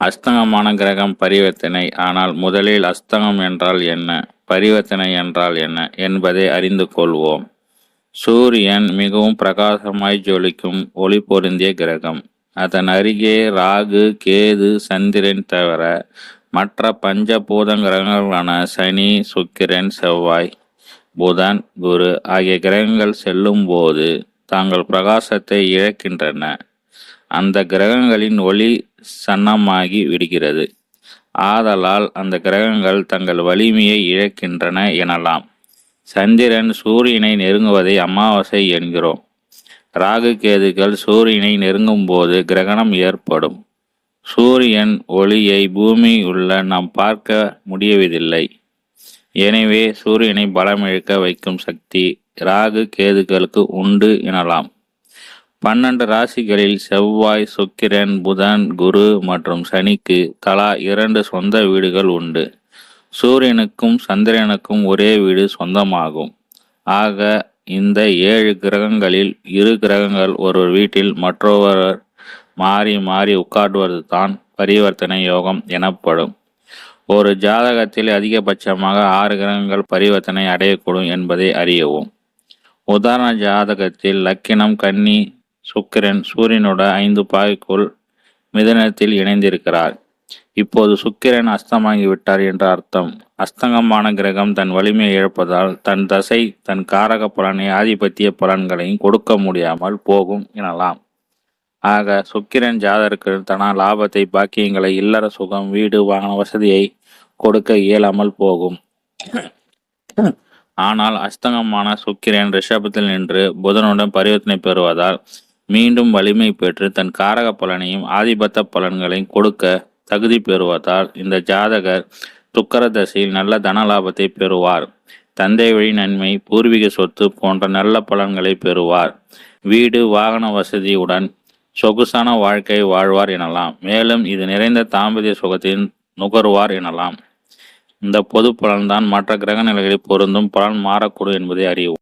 அஸ்தங்கமான கிரகம் பரிவர்த்தனை. ஆனால் முதலில் அஸ்தங்கம் என்றால் என்ன? பரிவர்த்தனை என்றால் என்ன? என்பதை அறிந்து கொள்வோம். சூரியன் மிகவும் பிரகாசமாய் ஜொலிக்கும் ஒளி பொருந்திய கிரகம். அதன் அருகே ராகு கேது சந்திரன் தவிர மற்ற பஞ்சபூத கிரகங்களான சனி சுக்கிரன் செவ்வாய் புதன் குரு ஆகிய கிரகங்கள் செல்லும் போது தாங்கள் பிரகாசத்தை இழக்கின்றன. அந்த கிரகங்களின் ஒளி சன்னமாகி விடுகிறது. ஆதலால் அந்த கிரகங்கள் தங்கள் வலிமையை இழக்கின்றன எனலாம். சந்திரன் சூரியனை நெருங்குவதை அமாவாசை என்கிறோம். ராகு கேதுகள் சூரியனை நெருங்கும் போது கிரகணம் ஏற்படும். சூரியன் ஒளியை பூமி உள்ள நாம் பார்க்க முடியவதில்லை எனவே சூரியனை பலமிழக்க வைக்கும் சக்தி ராகு கேதுகளுக்கு உண்டு எனலாம். பன்னெண்டு ராசிகளில் செவ்வாய் சுக்கிரன் புதன் குரு மற்றும் சனிக்கு தலா இரண்டு சொந்த வீடுகள் உண்டு. சூரியனுக்கும் சந்திரனுக்கும் ஒரே வீடு சொந்தமாகும். ஆக இந்த ஏழு கிரகங்களில் இரு கிரகங்கள் ஒரு வீட்டில் மற்றொருவர் மாறி மாறி உட்காடுவது தான் பரிவர்த்தனை யோகம் எனப்படும். ஒரு ஜாதகத்தில் அதிகபட்சமாக ஆறு கிரகங்கள் பரிவர்த்தனை அடையக்கூடும் என்பதை அறியவும். உதாரண ஜாதகத்தில் லக்கினம் கன்னி சுக்கிரன் சூரியனோட ஐந்து பாகைக்குள் மிதனத்தில் இணைந்திருக்கிறார். இப்போது சுக்கிரன் அஸ்தமாகி விட்டார் என்ற அர்த்தம். அஸ்தங்கமான கிரகம் தன் வலிமையை இழப்பதால் தன் தசை தன் காரக பலனை ஆதிபத்திய பலன்களையும் கொடுக்க முடியாமல் போகும் எனலாம். ஆக சுக்கிரன் ஜாதருக்கு தன லாபத்தை பாக்கியங்களை இல்லற சுகம் வீடு வாகன வசதியை கொடுக்க இயலாமல் போகும். ஆனால் அஸ்தங்கமான சுக்கிரன் ரிஷபத்தில் நின்று புதனுடன் பரிவர்த்தனை பெறுவதால் மீண்டும் வலிமை பெற்று தன் காரக பலனையும் ஆதிபத்த பலன்களையும் கொடுக்க தகுதி பெறுவதால் இந்த ஜாதகர் துக்கர தசையில் நல்ல தன லாபத்தை பெறுவார். தந்தை வழி நன்மை பூர்வீக சொத்து போன்ற நல்ல பலன்களை பெறுவார். வீடு வாகன வசதியுடன் சொகுசான வாழ்க்கை வாழ்வார் எனலாம். மேலும் இது நிறைந்த தாம்பதிய சுகத்தின் நுகர்வார் எனலாம். இந்த பொது பலன்தான் மற்ற கிரக நிலைகளில் பொருந்தும் பலன் மாறக்கூடும் என்பதை அறிவோம்.